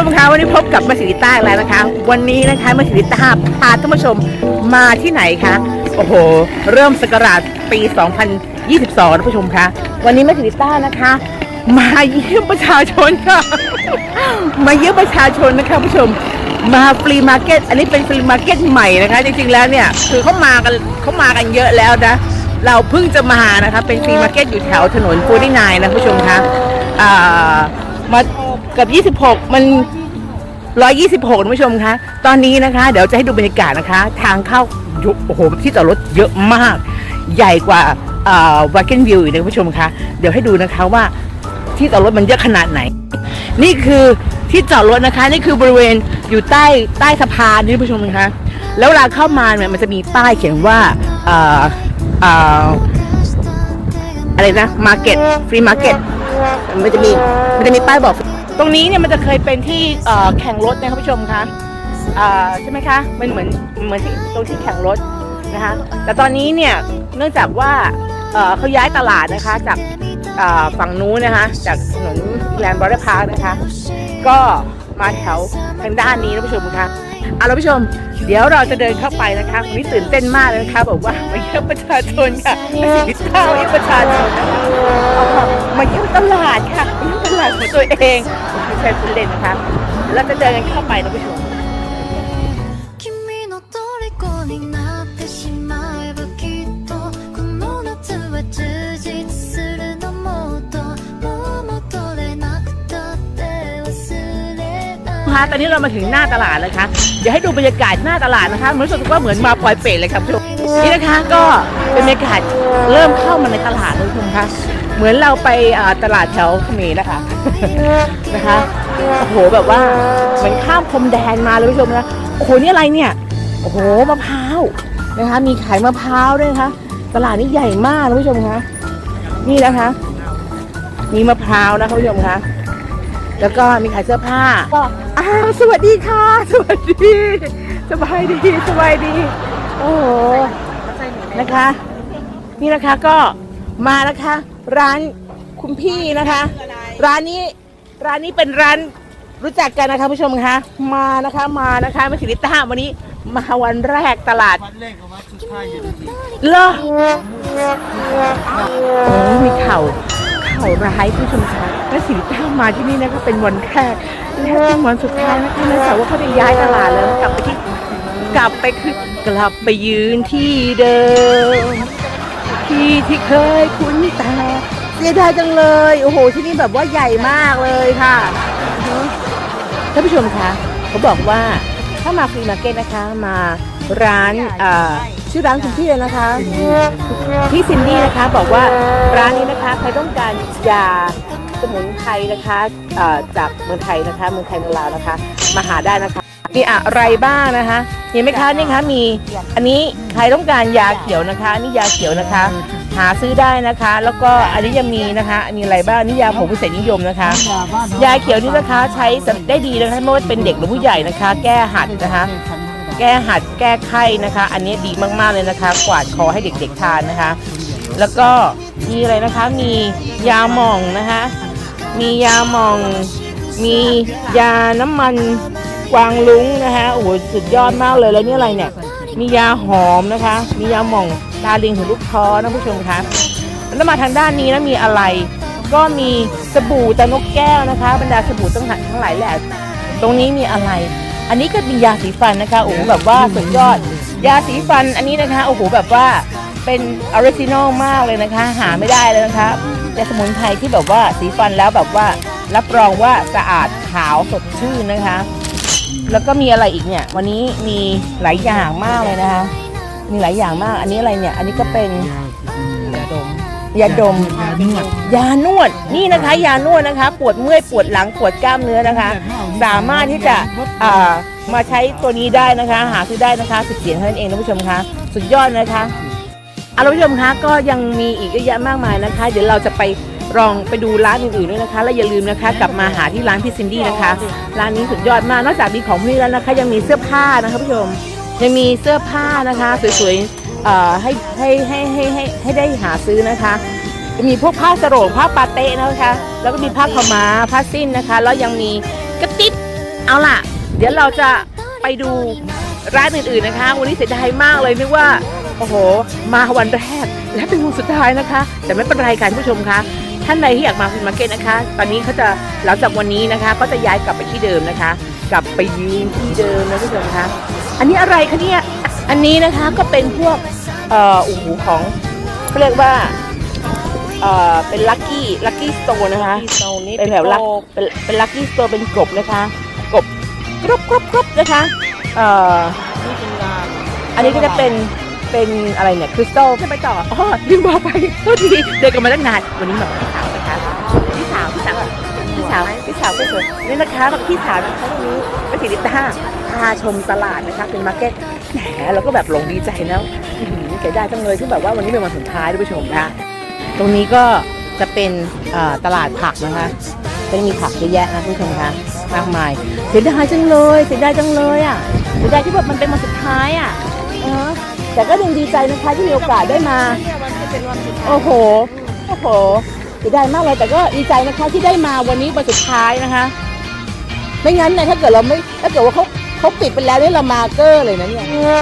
ค่ะท่านผู้ชมคะวันนี้พบกับมาสิริต้าอีกแล้วนะคะ วันนี้นะคะมาสิริต้าพาท่านผู้ชมมาที่ไหนคะโอ้โห เริ่มสกราชปี 2022ท่านผู้ชมคะวันนี้มาสิริต้านะคะ มาเยี่ยมประชาชนค่ะมาเยี่ยมประชาชนนะคะท่านผู้ชมมาฟรีมาร์เก็ตอันนี้เป็นฟรีมาร์เก็ตใหม่นะคะ จริงๆแล้วเนี่ยคือเขามากันเขามากันเยอะแล้วนะเราเพิ่งจะมานะคะเป็นฟรีมาร์เก็ตอยู่แถวถนนฟูดี้นายนะคุณผู้ชมคะอ่ามากับ 26 มัน 126คุณผู้ชมคะตอนนี้นะคะ เดี๋ยวจะให้ดูบรรยากาศนะคะ ทางเข้าโอ้โหที่จอดรถเยอะมาก ใหญ่กว่าวาเกนวิวอีกนะคุณผู้ชมคะเดี๋ยวให้ดูนะคะว่าที่จอดรถมันเยอะขนาดไหน นี่คือที่จอดรถนะคะ นี่คือบริเวณอยู่ใต้ใต้สะพานนี่คุณผู้ชมนะคะแล้วเวลาเข้ามาเนี่ยมันจะมีป้ายเขียนว่าอะไรนะมาร์เก็ตฟรีมาร์เก็ตมันจะมีมันจะมีป้ายบอก ตรงนี้เนี่ยมันจะเคยเป็นที่แข่งรถนะครับผู้ชมคะใช่ไหมคะ มันเหมือนเหมือนที่ตรงที่แข่งรถนะคะ แต่ตอนนี้เนี่ยเนื่องจากว่าเขาย้ายตลาดนะคะจากฝั่งนู้นนะคะ จากถนนแลนด์บอร์ดพาร์คนะคะ ก็มาแถวทางด้านนี้นะผู้ชมคะเอาละผู้ชม เดี๋ยวเราจะเดินเข้าไปนะคะวันนี้ตื่นเต้นมากเลยนะคะบอกว่ามาเยี่ยมประชาชนค่ะมาสิทธิ์ข้าวเยี่ยมประชาชนนะคะมาเยี่ยมตลาดค่ะมาเยี่ยมตลาดของตัวเอง เชิญคุณเด่นนะคะเราจะเจอกันเข้าไปนะผู้ชมคะตอนนี้เรามาถึงหน้าตลาดเลยค่ะอดี๋ยวให้ดูบรรยากาศหน้าตลาดนะคะรู้สึกว่าเหมือนมาปล่อยเป็ดเลยครับทุกนี่นะคะก็เป็นบรรยากาศเริ่มเข้ามาในตลาดเลยทุณค่ะ เหมือนเราไปตลาดแถวเขมรนะคะนะคะโอ้โหแบบว่าเหมือนข้ามพรมแดนมาเลยคุณผู้ชมนะโอ้โหนี่อะไรเนี่ยโอ้โหมะพร้าวนะคะ มีขายมะพร้าวด้วยนะคะตลาดนี้ใหญ่มากนะคุณผู้ชมคะนี่นะคะ มีมะพร้าวนะคุณผู้ชมคะแล้วก็มีขายเสื้อผ้าก็อ้าวสวัสดีค่ะ สวัสดีสบายดีสบายดี โอ้โหนะคะ นี่นะคะก็มานะคะ ร้านคุณพี่นะคะ ร้านนี้ร้านนี้เป็นร้านรู้จักกันนะคะผู้ชมคะมานะคะมานะคะมาสิริต้าวันนี้มาวันแรกตลาดวันแรกกับวันสุดท้ายอยู่ที่เหรอโอ้มีข่าวข่าวร้ายผู้ชมคะและสิริต้ามาที่นี่นะคะเป็นวันแรกและเป็นวันสุดท้ายนะคะเนื่องจากว่าเขาได้ย้ายตลาดแล้วกลับไปที่กลับไปคือกลับไปยืนที่เดิม ที่ที่เคยคุ้นตาเสียดายจังเลย โอ้โห ที่นี่แบบว่าใหญ่มากเลยค่ะท่านผู้ชมคะเขาบอกว่าถ้ามาฟรีมาร์เก็ตนะคะมาร้านชื่อร้านคุณพี่เลยนะคะ พี่ซินดี้นะคะบอกว่าร้านนี้นะคะใครต้องการยาสมุนไพรนะคะจากเมืองไทยนะคะเมืองไทยเมืองลาวนะคะ มาหาได้นะคะ มีอะไรบ้างนะคะเห็นไหมคะนี่คะมีอันนี้ใครต้องการยาเขียวนะคะนี่ยาเขียวนะคะ หาซื้อได้นะคะ แล้วก็อันนี้ยังมีนะคะมีอะไรบ้างนี่ยาผงพิเศษนิยมนะคะ ยาเขียวนี่นะคะใช้ได้ดีนะคะไม่ว่าเป็นเด็กหรือผู้ใหญ่นะคะ แก้หัดนะคะ แก้หัดแก้ไข้นะคะ อันนี้ดีมากๆเลยนะคะ กวาดคอให้เด็กๆทานนะคะ แล้วก็มีอะไรนะคะมียาหม่องนะคะ มียาหม่อง มียาน้ำมัน กวางลุงนะคะโอ้โหสุดยอดมากเลยแล้วนี่อะไรเนี่ย มียาหอมนะคะ มียาหม่องตาลิงถึงลูกท้อนะผู้ชมคะแล้วมาทางด้านนี้นะมีอะไร ก็มีสบู่ตะนกแก้วนะคะ บรรดาสบู่ตั้งหลายทั้งหลายแหละตรงนี้มีอะไร อันนี้ก็มียาสีฟันนะคะโอ้โหแบบว่าสุดยอด ยาสีฟันอันนี้นะคะโอ้โหแบบว่าเป็นออริจินอลมากเลยนะคะ หาไม่ได้เลยนะคะยาสมุนไพรที่แบบว่าสีฟันแล้วแบบว่ารับรองว่าสะอาดขาวสดชื่นนะคะ แล้วก็มีอะไรอีกเนี่ย วันนี้มีหลายอย่างมากเลยนะคะ มีหลายอย่างมาก อันนี้อะไรเนี่ย อันนี้ก็เป็นยาดมยาดมยานวดยานวดนี่นะคะ ยานวดนะคะ ปวดเมื่อยปวดหลังปวดกล้ามเนื้อนะคะ สามารถที่จะอ่ามาใช้ตัวนี้ได้นะคะ หาซื้อได้นะคะสิบเหรียญเท่านั้นเองนะผู้ชมคะสุดยอดนะคะเอาละผู้ชมคะก็ยังมีอีกเยอะแยะมากมายนะคะ เดี๋ยวเราจะไป ลองไปดูร้านอื่นๆด้วยนะคะ และอย่าลืมนะคะ กลับมาหาที่ร้านพี่ซินดี้นะคะ ร้านนี้สุดยอดมาก นอกจากมีของพวกนี้แล้วนะคะ ยังมีเสื้อผ้านะคะผู้ชม ยังมีเสื้อผ้านะคะ สวยๆเอ่อให้ให้ให้ให้ให้ให้ได้หาซื้อนะคะมีพวกผ้าสโรงผ้าปาเต้นะคะ แล้วก็มีผ้าขาวม้าผ้าสิ้นนะคะ แล้วยังมีกระติบเอาล่ะ เดี๋ยวเราจะไปดูร้านอื่นๆนะคะ วันนี้เสียดายมากเลยนึกว่า โอ้โห มาวันแรกและเป็นวันสุดท้ายนะคะ แต่ไม่เป็นไรค่ะคุณผู้ชมคะ ท่านใดที่อยากมาฟินมาร์เก็ตนะคะ ตอนนี้เขาจะหลังจากวันนี้นะคะก็จะย้ายกลับไปที่เดิมนะคะ กลับไปยืนที่เดิมนะคุณผู้ชมคะอันนี้อะไรคะเนี่ยอันนี้นะคะก็เป็นพวกเอ่อโอ้โหของเขาเรียกว่าเอ่อเป็นลัคกี้ลัคกี้สโตร์นะคะโซนนี้เป็นแบบลักเป็นเป็นลัคกี้สโตร์เป็นกบนะคะกบกรุบกรุบกรุบนะคะเอ่อนี่เป็นงานอันนี้ก็จะเป็น เป็นอะไรเนี่ยคริสตัลจะไปต่ออ๋อลืมบอกไปโทษทีเดินกันมาตั้งนานวันนี้มากับพี่สาวนะคะพี่สาวพี่สาวพี่สาวพี่สาวก็สวยนี่นะคะกับพี่สาวนะคะวันนี้เป็นสิริต้าพาชมตลาดนะคะเป็นมาร์เก็ตแหมเราก็แบบหลงดีใจนะเสียดายจังเลยที่แบบว่าวันนี้เป็นวันสุดท้ายท่านผู้ชมนะตรงนี้ก็จะเป็นตลาดผักนะคะก็จะมีผักเยอะแยะนะท่านผู้ชมคะมากมายเสียดายจังเลยเสียดายจังเลยอะเสียดายที่แบบมันเป็นวันสุดท้ายอะเออ แต่ก็ยังดีใจนะคะที่มีโอกาสได้มา โอ้โห โอ้โหเสียดายมากเลยแต่ก็ดีใจนะคะที่ได้มาวันนี้วันสุดท้ายนะคะ ไม่งั้นเนี่ยถ้าเกิดเราไม่ถ้าเกิดว่าเขาเขาปิดไปแล้วเนี่ยเรามาเกอร์เลยนะเนี่ย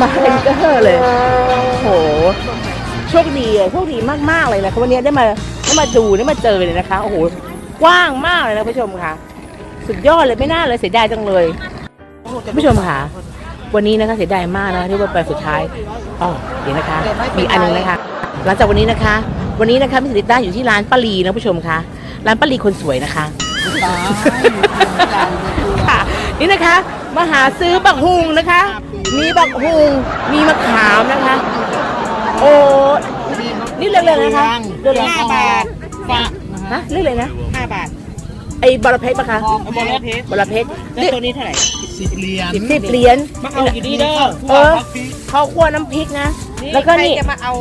มาเป็นเกอร์เลยโอ้โหโชคดีอะโชคดีมากๆเลยนะคะวันนี้ได้มาได้มาดูได้มาเจอเลยนะคะโอ้โหกว้างมากเลยนะผู้ชมค่ะ สุดยอดเลยไม่น่าเลยเสียดายจังเลยผู้ชมค่ะ วันนี้นะคะเสียดายมากนะคะที่ว่าไปสุดท้ายอ๋อเดี๋ยวนะคะมีอันหนึงนะคะ หลังจากวันนี้นะคะ วันนี้นะคะมิสซิลิต้าอยู่ที่ร้านป้าลีนะผู้ชมคะร้านป้าลีคนสวยนะคะตายค่ะนี่นะคะมาหาซื้อบักฮุงนะคะ มีบักฮุงมีมะขามนะคะ โอ้นี่เรื่องเลยนะคะเรื่องเลยห้าบาทฝากนะฮะฮะเรื่องเลยนะห้าบาทไอ้บอระเพ็ดปะคะเอาบอลเพชรบอระเพ็ดแล้วตัวนี้เท่าไหร่ สิบเหรียญสิบเหรียญมาเอาอยู่ดีเด้อเออข้าวคั่วน้ำพริกนะ แล้วก็นี่ใครจะมาเอา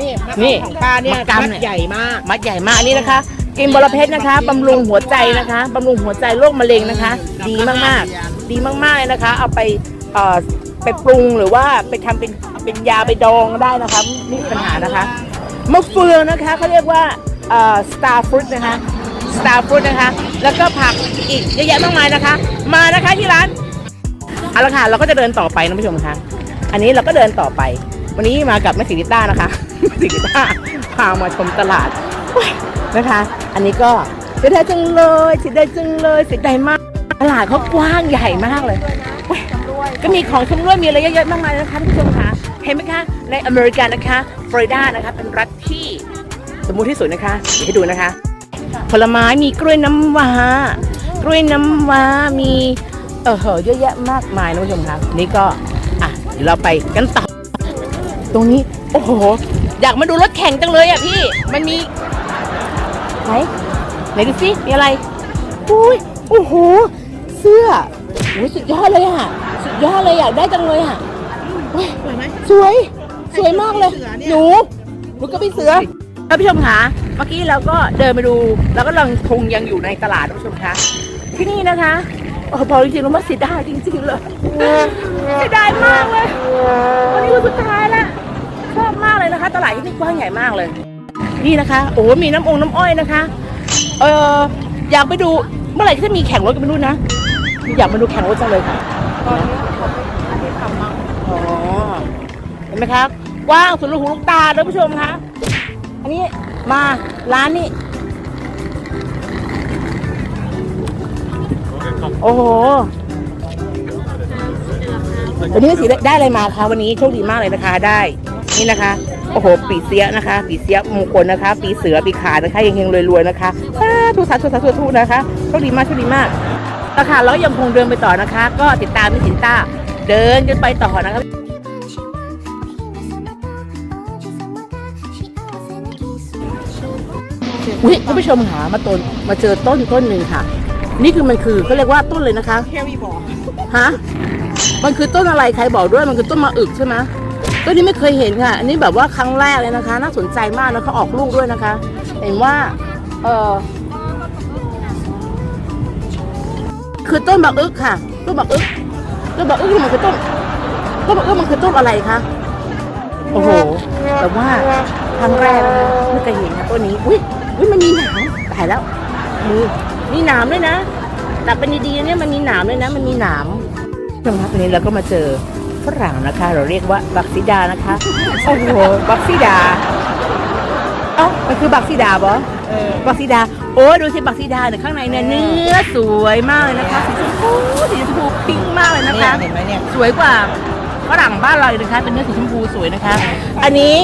นี่มะนี่ขามของป้าเนี่ยมะกำมัดเนี่ยใหญ่มากมัดใหญ่มากอันนี้นะคะกินบอระเพ็ดนะคะบำรุงหัวใจนะคะบำรุงหัวใจโรคมะเร็งนะคะ ดีมากๆ ดีมากๆเลยนะคะ เอาไปเอ่อไปปรุงหรือว่าไปทำเป็นเป็นยาไปดองได้นะคะไม่มีปัญหานะคะมะเฟืองนะคะเขาเรียกว่าเอ่อ star fruit นะคะ star fruit นะคะ แล้วก็ผักอีกเยอะแยะมากมายนะคะ มานะคะที่ร้าน เอาละค่ะเราก็จะเดินต่อไปนะผู้ชมคะอันนี้เราก็เดินต่อไป วันนี้มากับแม่สิริต้านะคะแม่สิริต้าพามาชมตลาดนะคะ อันนี้ก็เสียดายจังเลยเสียดายจังเลยเสียดายมาก ตลาดเขากว้างใหญ่มากเลยโอ้ยก็มีของชำร่วยมีอะไรเยอะๆมากมายนะคะท่านผู้ชมคะเห็นไหมคะในอเมริกานะคะฟลอริดานะคะเป็นรัฐที่สมมุติที่สุดนะคะเดี๋ยวให้ดูนะคะ ผลไม้มีกล้วยน้ำว้ากล้วยน้ำว้ามี เออเหอะเยอะแยะมากมายนะผู้ชมคะนี่ก็อะเดี๋ยวเราไปกันต่อตรงนี้ โอ้โห อยากมาดูรถแข่งจังเลยอะพี่มันมีไหนไหนดูสิมีอะไรอุ้ยโอ้โหเสื้อโอ้ยสุดยอดเลยอะสุดยอดเลยอยากได้จังเลยอะอุ๊ยสวย สวยมากเลยหนูหนูก็พี่เสือท่านผู้ชมคะเมื่อกี้เราก็เดินไปดู แล้วก็ลังคงยังอยู่ในตลาดท่านผู้ชมคะที่นี่นะคะ โอ้โหบอกจริงๆแล้วว่าเสียดายจริงๆเลยเสียดายมากเลยวันนี้วันสุดท้ายแล้วชอบมากเลยนะคะ ตลาดที่นี่กว้างใหญ่มากเลย นี่นะคะ โอ้โหมีน้ำองน้ำอ้อยนะคะ เอออยากไปดูเมื่อไหร่จะมีแข่งรถกันไม่รู้นะ อยากมาดูแข่งรถจังเลยค่ะตอนนี้เขาไม่ได้ทำมั้งอ๋อเห็นไหมครับกว้างสุดลูกหูลูกตาท่านผู้ชมคะอันนี้มาร้านนี้ โอ้โหวันนี้สีได้อะไรมาคะวันนี้โชคดีมากเลยนะคะได้ นี่นะคะ โอ้โห ปีเสียนะคะ ปีเสียมงคลนะคะ ปีเสือปีขานะคะยังเฮงรวยๆนะคะสาธุสาธุสาธุนะคะโชคดีมากโชคดีมากราคาแล้วยังคงเดินไปต่อนะคะ ก็ติดตามมิสินต้าเดินกันไปต่อนะคะอุ้ยท่านผู้ชมหามาต้นมาเจอต้นต้นหนึ่งค่ะ นี่คือมันคือเขาเรียกว่าต้นเลยนะคะแค่วีบอกฮะมันคือต้นอะไรใครบอกด้วยมันคือต้นมะอึกใช่ไหมต้นนี้ไม่เคยเห็นค่ะ อันนี้แบบว่าครั้งแรกเลยนะคะ น่าสนใจมากนะเขาออกลูกด้วยนะคะ เห็นว่าเออคือต้นบักอึกค่ะต้นบักอึกต้นบักอึกมันคือต้นต้นบักอึกมันคือต้นอะไรคะโอ้โหแต่ว่าครั้งแรกนะคะไม่เคยเห็นค่ะต้นนี้อุ้ยอุ้ยมันมีหนามตายแล้วมือ มีหนามด้วยนะตักเป็นดีๆเนี่ยมันมีหนามเลยนะ มันมีหนามช่วงครับวันนี้เราก็มาเจอฝรั่งนะคะ เราเรียกว่าบักซิดานะคะโอ้โหบักซิดาเอ้ามันคือบักซิดาบอเออบักซิดา โอ้ยดูสิบักซิดาเนี่ยข้างในเนี่ยเนื้อสวยมากเลยนะคะสีชมพูสีชมพูพิงค์มากเลยนะคะเห็นไหมเนี่ยสวยกว่าฝรั่งบ้านเราอีกนะคะเป็นเนื้อสีชมพูสวยนะคะ อันนี้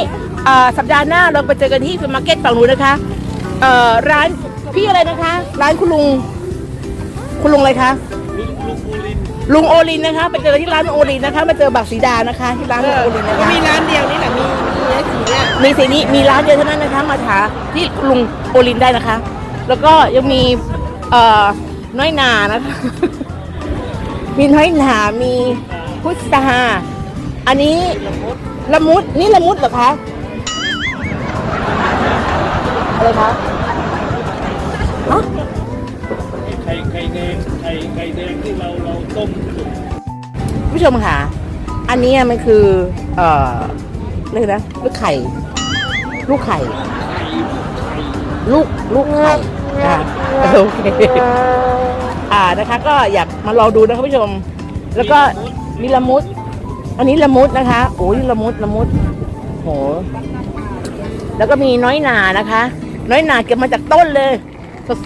เอ่อสัปดาห์หน้าเราไปเจอกันที่ซูเปอร์มาร์เก็ตฝั่งนู้นนะคะเอ่อร้าน พี่อะไรนะคะ ร้านคุณลุง คุณลุงอะไรคะลุงโอลินนะคะไปเจอที่ร้านโอลินนะคะมาเจอบักสีดานะคะ ที่ร้านโอลินนะคะมีร้านเดียวนี่แหละมีมีไอ้สีเนี่ยมีสีนี้มีร้านเดียวเท่านั้นนะคะ มาหาที่ลุงโอลินได้นะคะ แล้วก็ยังมีเอ่อน้อยหนานะคะ มีน้อยหนามีพุทราอันนี้ละมุดนี่ละมุดเหรอคะอะไรคะ ฮะไข่ไข่แดงไข่ไข่แดงที่เราเราต้มสุกผู้ชมค่ะ อันนี้มันคือ เอ่อเรียกนะลูกไข่ ลูกไข่ ลูกลูกไข่อะโอเคอ่านะคะ ก็อยากมาลองดูนะครับผู้ชม แล้วก็มีละมุด อันนี้ละมุดนะคะ โอ้ยละมุดละมุดโหแล้วก็มีน้อยหนานะคะ น้อยหนาเก็บมาจากต้นเลย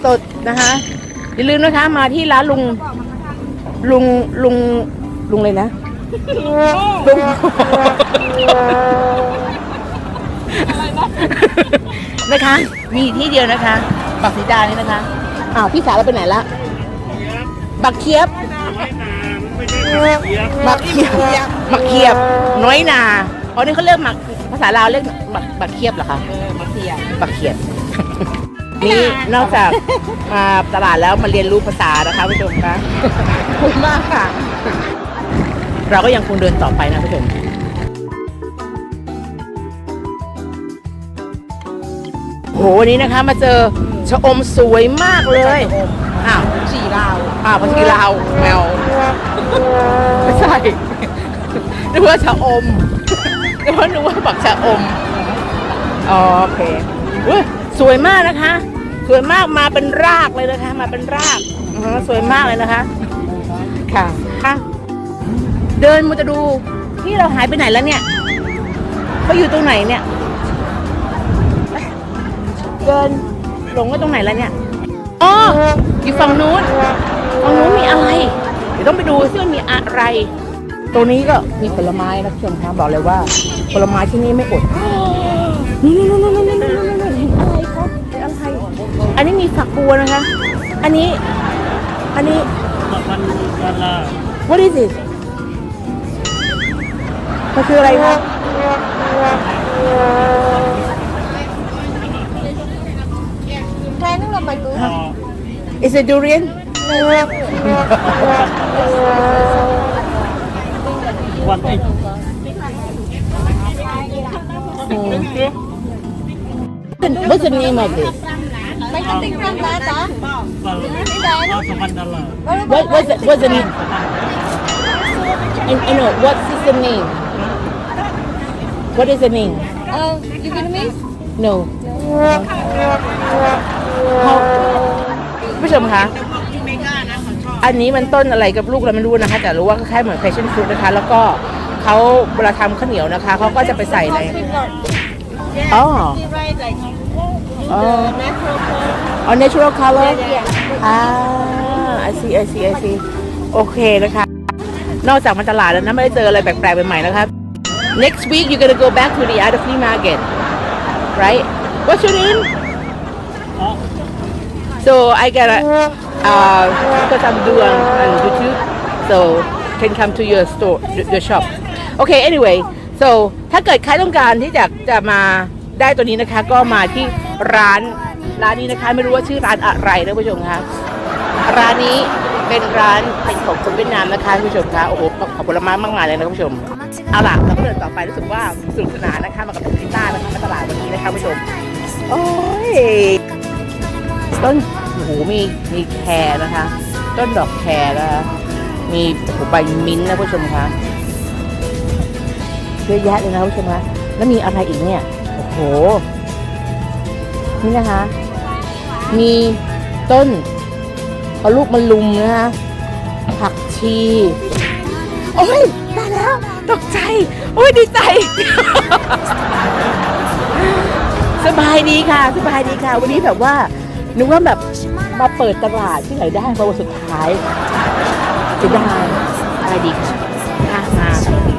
สดๆนะคะ อย่าลืมนะคะ มาที่ร้านลุง ลุงลุงลุงเลยนะ ลุงนะคะ มีที่เดียวนะคะ บักสีดานี่นะคะอ้าวพี่สาวเราไปไหนละบักเคียบไม่ใช่ไข่เสียบบักเคียบบักเคียบ น้อยนาอ๋อนี่เขาเรียกหมักภาษาลาวเรียกบักบักเคียบเหรอคะเออมาเทียมบักเขียด นี่นอกจากมาตลาดแล้วมาเรียนรู้ภาษานะคะผู้ชมคะขอบคุณมากค่ะ เราก็ยังคงเดินต่อไปนะผู้ชมโหวันนี้นะคะมาเจอชะอมสวยมากเลยอ้าวสีลาวอ้าวภาษาลาวแมวไม่ใช่นึกว่าชะอมนึกว่านึกว่าบักชะอมอ๋อโอเคเว้ย สวยมากนะคะ สวยมากมาเป็นรากเลยนะคะ มาเป็นรากอือฮึสวยมากเลยนะคะ ค่ะค่ะเดินมาจะดูที่เราหายไปไหนแล้วเนี่ยเขาอยู่ตรงไหนเนี่ยเดินหลงก็ตรงไหนแล้วเนี่ยอ๋ออยู่ฝั่งนู้นฝั่งนู้นมีอะไร เดี๋ยวต้องไปดูซิว่ามีอะไร ตรงนี้ก็มีผลไม้นะคุณผู้ชมคะบอกเลยว่าผลไม้ที่นี่ไม่อดนี่นี่นี่นี่นี่ อันนี้มีฝักบัวนะคะ อันนี้ อันนี้ มันมันละ what is it มันคืออะไรคะแค่นึงเราไปกูอ่า is it durian วันที่ what's the name of it ไม่ก็ติ๊กตั้งนะจ๊ะวันสมันดาลา what what's the, what's the name I, I know what's the name what is the name เออยูกินมิส no ผู้ชมคะอันนี้มันต้นอะไรกับลูกเราไม่รู้นะคะ แต่รู้ว่าคล้ายๆเหมือน passion fruit นะคะ แล้วก็เขาเวลาทำข้าวเหนียวนะคะ เขาก็จะไปใส่ในอ๋อ อ๋ออ๋อ natural color อ่า I see I see I see โอเคนะคะ นอกจากมาตลาดแล้วนะไม่ได้เจออะไรแปลกๆใหม่ๆนะคะ next week you're gonna go back to the other flea market right what's your name so I gotta uh because I'm doing on YouTube so can come to your store your shop okay anyway so ถ้าเกิดใครต้องการที่จะจะมาได้ตัวนี้นะคะ ก็มาที่ ร้านร้านนี้นะคะ ไม่รู้ว่าชื่อร้านอะไรนะผู้ชมคะร้านนี้เป็นร้านเป็นของคนเวียดนามนะคะผู้ชมคะโอ้โหขอบผลไม้มากมายเลยนะผู้ชมเอาล่ะเราก็เดินต่อไปรู้สึกว่าสนุกสนานนะคะมากับผมกีตานะคะมาตลาดวันนี้นะคะผู้ชม โอ้ยต้นโอ้โหมีมีแคร์นะคะ ต้นดอกแคร์นะคะมีใบมิ้นท์นะผู้ชมคะเยอะแยะเลยนะผู้ชมคะแล้วมีอะไรอีกเนี่ยโอ้โห นี่นะคะ มีต้นเอาลูกมาลุมนะคะ ผักชี โอ้ยตายแล้ว ตกใจ โอ้ยดีใจ สบายดีค่ะ สบายดีค่ะ วันนี้แบบว่า นึกว่าแบบมาเปิดตลาดที่ไหนได้มาวันสุดท้ายเสียดายสบายดีค่ะค่ะมา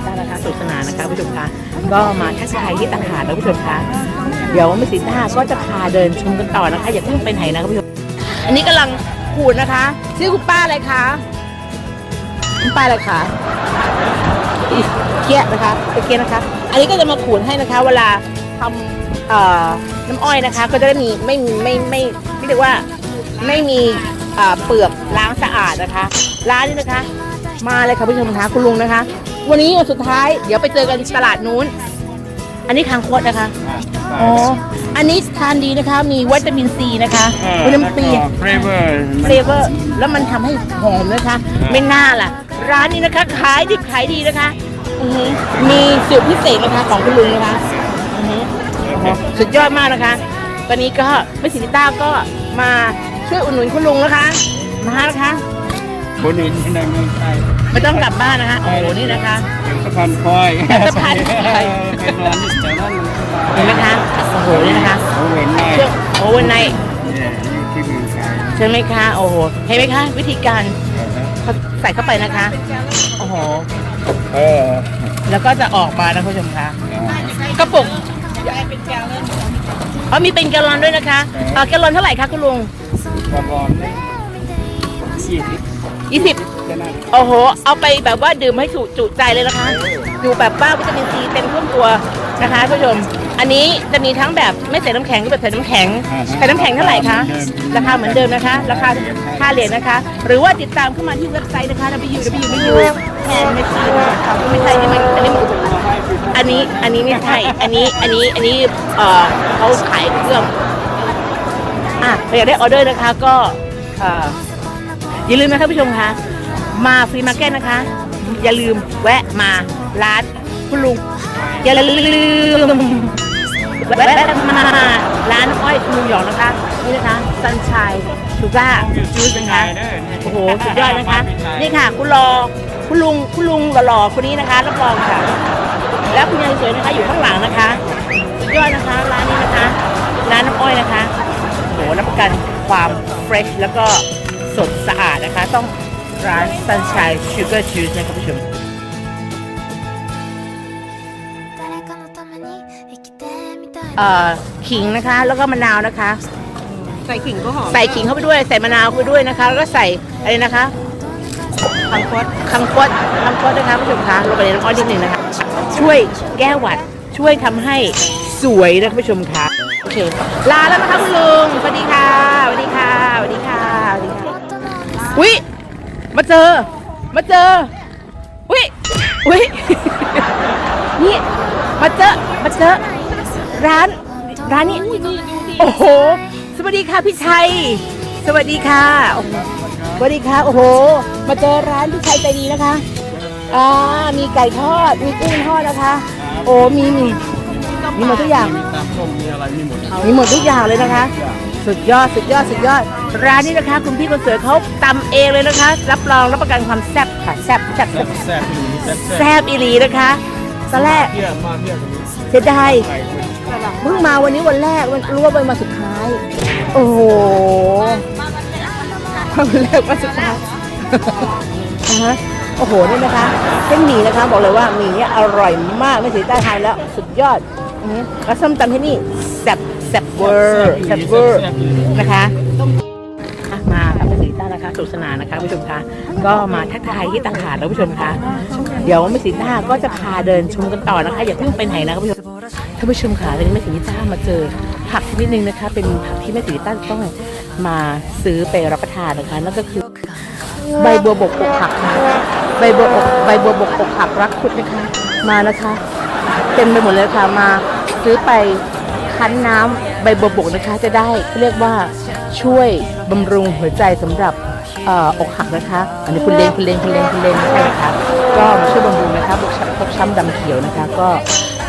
ต้านะคะสนุกสนานนะคะผู้ชมคะก็มาทักทายที่ตลาดนะผู้ชมคะ เดี๋ยวมิสซิต้าก็จะพาเดินชมกันต่อนะคะ อย่าเพิ่งไปไหนนะคะผู้ชมอันนี้กำลังขูดนะคะชื่อคุณป้าอะไรคะคุณป้าอะไรคะอีเกียนะคะตะเกียนะคะ อันนี้ก็จะมาขูดให้นะคะ เวลาทำเอ่อน้ำอ้อยนะคะ ก็จะได้มีไม่มีไม่ไม่ไม่เรียกว่าไม่มีเอ่อเปลือกล้างสะอาดนะคะ ร้านนี้นะคะ มาเลยค่ะผู้ชมคะคุณลุงนะคะ วันนี้วันสุดท้ายเดี๋ยวไปเจอกันตลาดนู้น อันนี้คางคดนะคะ อ๋อ อันนี้ทานดีนะคะ มีวิตามินซีนะคะวิตามินซีเฟรเวอร์เฟลเวอร์แล้วมันทำให้หอมนะคะ ไม่น่าล่ะ ร้านนี้นะคะ ขายดิบขายดีนะคะอือหือมีสูตรพิเศษนะคะของคุณลุงนะคะอือหือโอ้โหสุดยอดมากนะคะ ตอนนี้ก็ไม่สินิต้าก็มาช่วยอุดหนุนคุณลุงนะคะมานะคะบนอินที่ในเมืองไทยไม่ต้องกลับบ้านนะคะ โอ้โห นี่นะคะ สะพานคอยสะพานคอย ไปนอนที่แถวนั้น เห็นไหมคะโอ้โหนี่นะคะโอ้เห็นไหมเครื่องโอเวอร์ไนท์เนี่ยอยู่ที่เมืองไทยใช่ไหมคะโอ้โหเห็นไหมคะวิธีการเขาใส่เข้าไปนะคะโอ้โหเออแล้วก็จะออกมานะคุณผู้ชมคะกระปุกอ๋อมีเป็นแกลลอนด้วยนะคะเอ่อแกลลอนเท่าไหร่คะคุณลุงกระบอน ยี่สิบยี่สิบแค่นั้นโอ้โห เอาไปแบบว่าดื่มให้จุจุใจเลยนะคะดูแบบว่าวิตามินซีเต็มท่วมตัวนะคะคุณผู้ชม อันนี้จะมีทั้งแบบไม่ใส่น้ำแข็งกับแบบใส่น้ำแข็งใส่น้ำแข็งเท่าไหร่คะ ราคาเหมือนเดิมนะคะ ราคาค่าเหรียญนะคะ หรือว่าติดตามเข้ามาที่เว็บไซต์นะคะ www ไม่อยู่แทนไม่ใช่นะคะไม่ใช่นี่มันอันนี้มันอันนี้อันนี้ไม่ใช่อันนี้อันนี้อันนี้เอ่อเขาขายเครื่องอะใครอยากได้ออเดอร์นะคะก็เอ่อ อย่าลืมนะคะผู้ชมคะมาฟรีมาร์เก็ตนะคะ อย่าลืมแวะมาร้านคุณลุงอย่าลืมแวะมาร้านอ้อยคุณลุงหยองนะคะนี่นะคะซันชัยชูก้าจูสนะคะโอ้โหสุดยอดนะคะ นี่ค่ะ คุณรอคุณลุงคุณลุงหล่อๆคนนี้นะคะรับรองค่ะ แล้วคุณยายสวยนะคะอยู่ข้างหลังนะคะสุดยอดนะคะร้านนี้นะคะร้านน้ำอ้อยนะคะโอ้โหรับประกันความเฟรชแล้วก็ สดสะอาดนะคะ ต้องร้าน Sunshine Sugar Juice นะคะผู้ชมเอ่อขิงนะคะ แล้วก็มะนาวนะคะ ใส่ขิงก็หอมใส่ขิงเข้าไปด้วย ใส่มะนาวเข้าไปด้วยนะคะ แล้วก็ใส่อะไรนะคะคังคดคังคดคังคดนะคะผู้ชมคะลงไปในน้ำอ้อยนิดหนึ่งนะคะ ช่วยแก้หวัด ช่วยทำให้สวยนะคุณผู้ชมคะโอเค ลาแล้วนะคะคุณลุงสวัสดีค่ะสวัสดีค่ะสวัสดีค่ะ อุ้ยมาเจอ มาเจอ อุ้ยอุ้ยนี่ มาเจอ มาเจอ ร้าน ร้านนี้ โอ้โห สวัสดีค่ะพี่ชัย สวัสดีค่ะโอ้โหสวัสดีค่ะ โอ้โห มาเจอร้านพี่ชัยใจดีนะคะ อ่า มีไก่ทอด มีกุ้งทอดนะคะ โอ้ มีมีมีหมดทุกอย่าง มีตามส้มมีอะไรมีหมดมีหมดทุกอย่างเลยนะคะ สุดยอด สุดยอด สุดยอด ร้านนี้นะคะ คุณพี่คนสวยเขาตำเองเลยนะคะ รับรองรับประกันความแซ่บค่ะแซ่บแซ่บแซ่บแซ่บอีหลีแซ่บแซ่บอีหลีนะคะตอนแรกเที่ยมาเที่ยตรงนี้เสียดายไก่เป็นเพิ่งมาวันนี้วันแรกมันรู้ว่าเป็นมาสุดท้าย โอ้โหวันแรกมาสุดท้ายอ่าฮะโอ้โหนี่นะคะเส้นหมี่นะคะ บอกเลยว่าหมี่เนี่ยอร่อยมากไม่เสียใต้ทานแล้วสุดยอดอือฮึแล้วส้มตำที่นี่แซ่บแซ่บเวอร์แซ่บเวอร์นะคะ นะคะสนุกสนานนะคะผู้ชมคะก็มาทักทายที่ต่างหากนะผู้ชมคะเดี๋ยวไม่สีต้าก็จะพาเดินชมกันต่อนะคะ อย่าเพิ่งไปไหนนะคะผู้ชมท่านผู้ชมคะตอนนี้แม่สิริต้ามาเจอผักชนิดนึงนะคะ เป็นผักที่แม่สิริต้าต้องมาซื้อไปรับประทานนะคะนั่นก็คือใบบัวบกอกผักค่ะใบบัวอกใบบัวบกอกผักรักคุดนะคะ มานะคะเต็มไปหมดเลยค่ะมาซื้อไปคั้นน้ำใบบัวบกนะคะ จะได้เรียกว่าช่วยบำรุงหัวใจสำหรับ เอ่ออกหักนะคะ อันนี้คุณเลงคุณเลงคุณเลงคุณเลงใช่นะคะก็มาช่วยบำรุงนะคะบกช้ำบกช้ำดำเขียวนะคะ ก็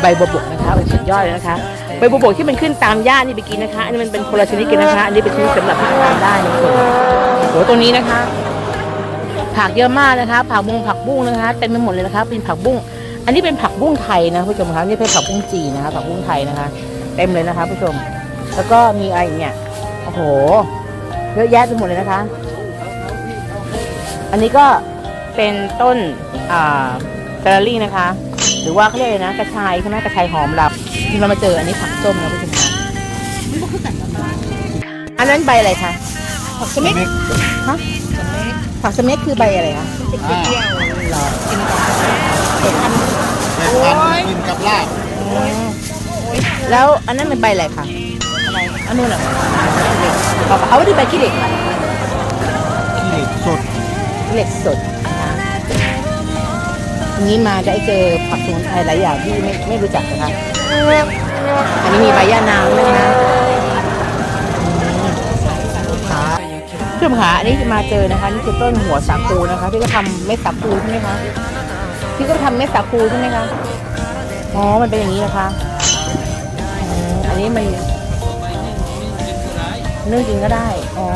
ใบบัวบกนะคะโอ้สุดยอดเลยนะคะใบบัวบกที่มันขึ้นตามหญ้านี่ไปกินนะคะ อันนี้มันเป็นคนละชนิดกันนะคะ อันนี้เป็นชนิดสำหรับที่ทานได้นะคุณโหตัวนี้นะคะ ผักเยอะมากนะคะ ผักบุ้งผักบุ้งนะคะเต็มไปหมดเลยนะคะ เป็นผักบุ้ง อันนี้เป็นผักบุ้งไทยนะผู้ชมคะนี่เป็นผักบุ้งจีนนะคะ ผักบุ้งไทยนะคะ เต็มเลยนะคะผู้ชม แล้วก็มีอะไรอีกเนี่ยโอ้โหเยอะแยะไปหมดเลยนะคะ อันนี้ก็เป็นต้นอ่าซาลารี่นะคะ หรือว่าเขาเรียกอะไรนะกระชายใช่ไหมกระชายหอมลับที่เรามาเจออันนี้ผักส้มนะผู้ชมคะอันนั้นใบอะไรคะผักสมิกฮะผักสมิกคือใบอะไรคะอ่าหรอแม่พันธุ์กินกับลาบแล้วอันนั้นเป็นใบอะไรคะอะไรอันนู้นเหรอเอาเอาที่ใบขี้เหล็กค่ะขี้เหล็กสดขี้ เหล็กสดนะคะทีนี้มาได้เจอผักสมุนไพรหลายอย่างที่ไม่ไม่รู้จักนะคะ อันนี้มีใบย่านางด้วยนะคะขาเพื่อนขาอันนี้มาเจอนะคะนี่คือต้นหัวสาคูนะคะที่เขาทำเม็ดสาคูใช่ไหมคะที่เขาทำเม็ดสาคูใช่ไหมคะอ๋อมันเป็นอย่างนี้นะคะอืมอันนี้มันนึ่งกินก็ได้อ๋อ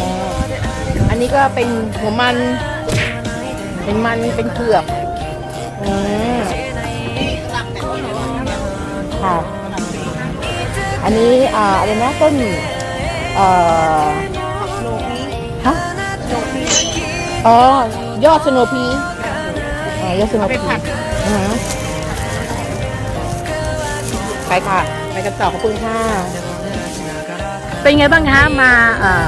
อันนี้ก็เป็นหัวมัน เป็นมันเป็นเผือกอืมค่ะ อันนี้อ่าอะไรนะต้นเอ่อฮะอ๋อยอดสโนพีอ๋อยอดสโนพีอือไปค่ะ ไปกันต่อขอบคุณค่ะ เป็นไงบ้างคะมาเอ่อ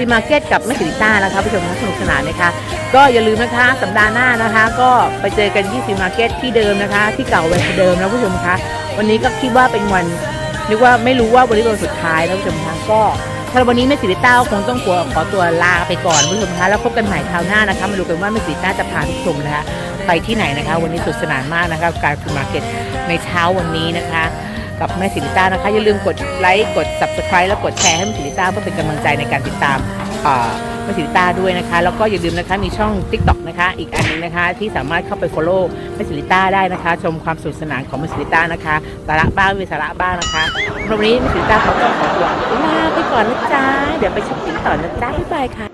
รีมาร์เก็ตกับแม่สิริต้านะคะผู้ชมคะสนุกสนานนะคะ ก็อย่าลืมนะคะสัปดาห์หน้านะคะ ก็ไปเจอกันที่ซีมาร์เก็ตที่เดิมนะคะ ที่เก่าเวลเดิมนะผู้ชมคะวันนี้ก็คิดว่าเป็นวันนึกว่าไม่รู้ว่าวันนี้วันสุดท้ายนะผู้ชมคะก็ถ้าวันนี้แม่สิริต้าคงต้องขอขอตัวลาไปก่อนผู้ชมคะแล้วพบกันใหม่คราวหน้านะคะมาดูกันว่าแม่สิริต้าจะพาทุกชมนะคะไปที่ไหนนะคะ วันนี้สนุดสนานมากนะคะการคุณมาร์เก็ตในเช้าวันนี้นะคะ กับแม่สิริต้านะคะ อย่าลืมกดไลค์กด subscribe แล้วกดแชร์ให้แม่สิริต้าเพื่อเป็นกำลังใจในการติดตามแม่สิริต้าด้วยนะคะ แล้วก็อย่าลืมนะคะมีช่อง TikTok นะคะ อีกอันหนึงนะคะ ที่สามารถเข้าไป follow แม่สิริต้าได้นะคะ ชมความสนุกสนานของแม่สิริต้านะคะสาระบ้างมีสาระบ้างนะคะวันนี้แม่สิริต้าขอตัวขอตัวลาไปก่อนนะจ๊ะเดี๋ยวไปช้อปปิ้งต่อนะจ๊ะบ๊ายบายค่ะ